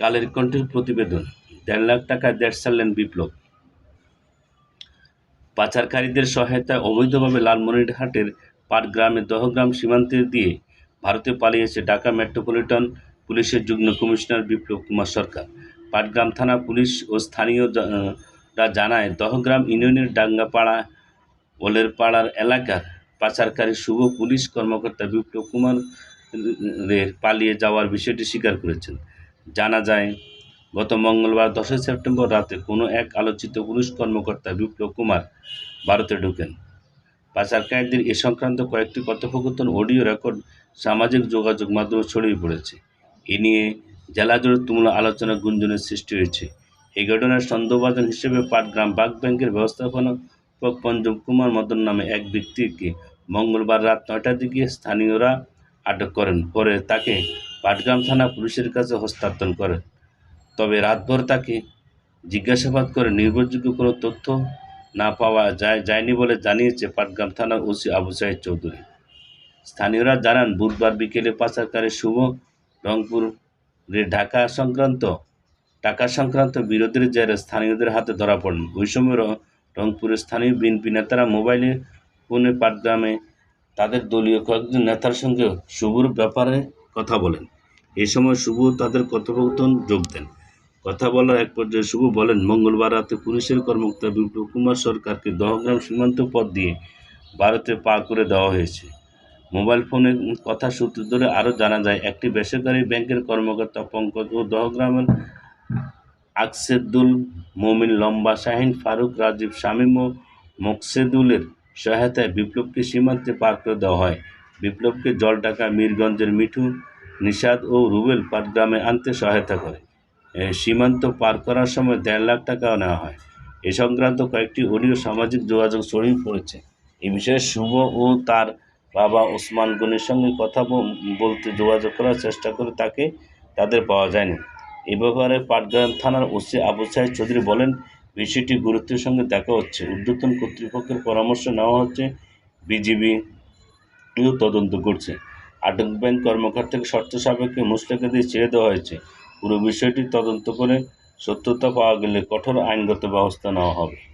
কালের কণ্ঠের প্রতিবেদন, দেড় লাখ টাকা দেড় সারলেন বিপ্লব। পাচারকারীদের সহায়তায় অবৈধভাবে লালমনিরহাটের পাটগ্রামে দহগ্রাম সীমান্তে দিয়ে ভারতে পালিয়েছে ঢাকা মেট্রোপলিটন পুলিশের যুগ্ম কমিশনার বিপ্লব কুমার সরকার। পাটগ্রাম থানা পুলিশ ও স্থানীয়রা জানায়, দহগ্রাম ইউনিয়নের ডাঙ্গাপাড়া ওলের পাড়ার এলাকার পাচারকারী শুভ পুলিশ কর্মকর্তা বিপ্লব কুমার রের পালিয়ে যাওয়ার বিষয়টি স্বীকার করেছেন। জানা যায়, গত মঙ্গলবার দশই সেপ্টেম্বর রাতে কোনো এক আলোচিত পুলিশ কর্মকর্তা বিপ্লব কুমার ভারতে ঢোকেন। পাচারকারীদের এ সংক্রান্ত কয়েকটি কথোপকথন, অডিও রেকর্ড, সামাজিক যোগাযোগ মাধ্যমে ছড়িয়ে পড়েছে। এ নিয়ে জেলা জুড়ে তুমুল আলোচনা গুঞ্জনের সৃষ্টি হয়েছে। এই ঘটনার সন্দেহভাজন হিসেবে পাটগ্রাম বাগ ব্যাংকের ব্যবস্থাপনাপক পঞ্জম কুমার মদন নামে এক ব্যক্তিকে মঙ্গলবার রাত নয়টার দিকে স্থানীয়রা আটক করেন। পরে তাকে পাটগ্রাম থানা পুলিশের কাছে হস্তান্তর করেন তবে রাতভর তাকে জিজ্ঞাসাবাদ করে নির্ভরযোগ্য কোনো তথ্য না পাওয়া যায় যায়নি বলে জানিয়েছে পাটগ্রাম থানার ওসি আবু সাইদ চৌধুরী। স্থানীয়রা জানান, বুধবার বিকেলে পাচারকারী শুভ রংপুরে ঢাকা সংক্রান্ত টাকা সংক্রান্ত বিরোধের জেরে স্থানীয়দের হাতে ধরা পড়েন। ওই সময় র- রংপুরের স্থানীয় বিএনপি নেতারা মোবাইলে ফোনে পাটগ্রামে তাদের দলীয় কয়েকজন নেতার সঙ্গে শুভর ব্যাপারে কথা বলেন। এই সময় শুভ তাদের কথোপকথন যোগ দেন। কথা বলার এক পর্যায়ে শুভ বলেন, মঙ্গলবার রাতে পুলিশের কর্মকর্তা বিপ্লব কুমার সরকারকে দহগ্রাম সীমান্ত পথ দিয়ে ভারতে পা করে দেওয়া হয়েছে। মোবাইল ফোনে কথা সূত্র ধরে আরও জানা যায়, একটি বেসরকারি ব্যাংকের কর্মকর্তা পঙ্কজ ও দহগ্রামের আকসেদুল মমিন, লম্বা শাহিন, ফারুক রাজীব, শামীম ও মকসেদুলের সহায়তায় বিপ্লবকে সীমান্তে পার করে দেওয়া হয়। বিপ্লবকে জলঢাকা, মীরগঞ্জের মিঠু নিষাদ ও রুবেল পাটগ্রামে আনতে সহায়তা করে। সীমান্ত পার করার সময় দেড় লাখ টাকাও নেওয়া হয়। এ সংক্রান্ত কয়েকটি অডিও সামাজিক যোগাযোগ ছড়িয়ে পড়েছে। এ বিষয়ে শুভ ও তার বাবা ওসমান গনির সঙ্গে কথা বলতে যোগাযোগ করার চেষ্টা করে তাকে তাদের পাওয়া যায়নি। এ ব্যাপারে পাটগ্রাম থানার ওসি আবু সাইদ চৌধুরী বলেন, বিষয়টি গুরুত্বের সঙ্গে দেখা হচ্ছে। ঊর্ধ্বতন কর্তৃপক্ষের পরামর্শ নেওয়া হচ্ছে বিজিবি তদন্ত করছে। আটক ব্যাংক কর্মকর্তাকে শর্ত সাপেক্ষে মুসলেকে দিয়ে ছেড়ে দেওয়া হয়েছে। পুরো বিষয়টি তদন্ত করে সত্যতা পাওয়া গেলে কঠোর আইনগত ব্যবস্থা নেওয়া হবে।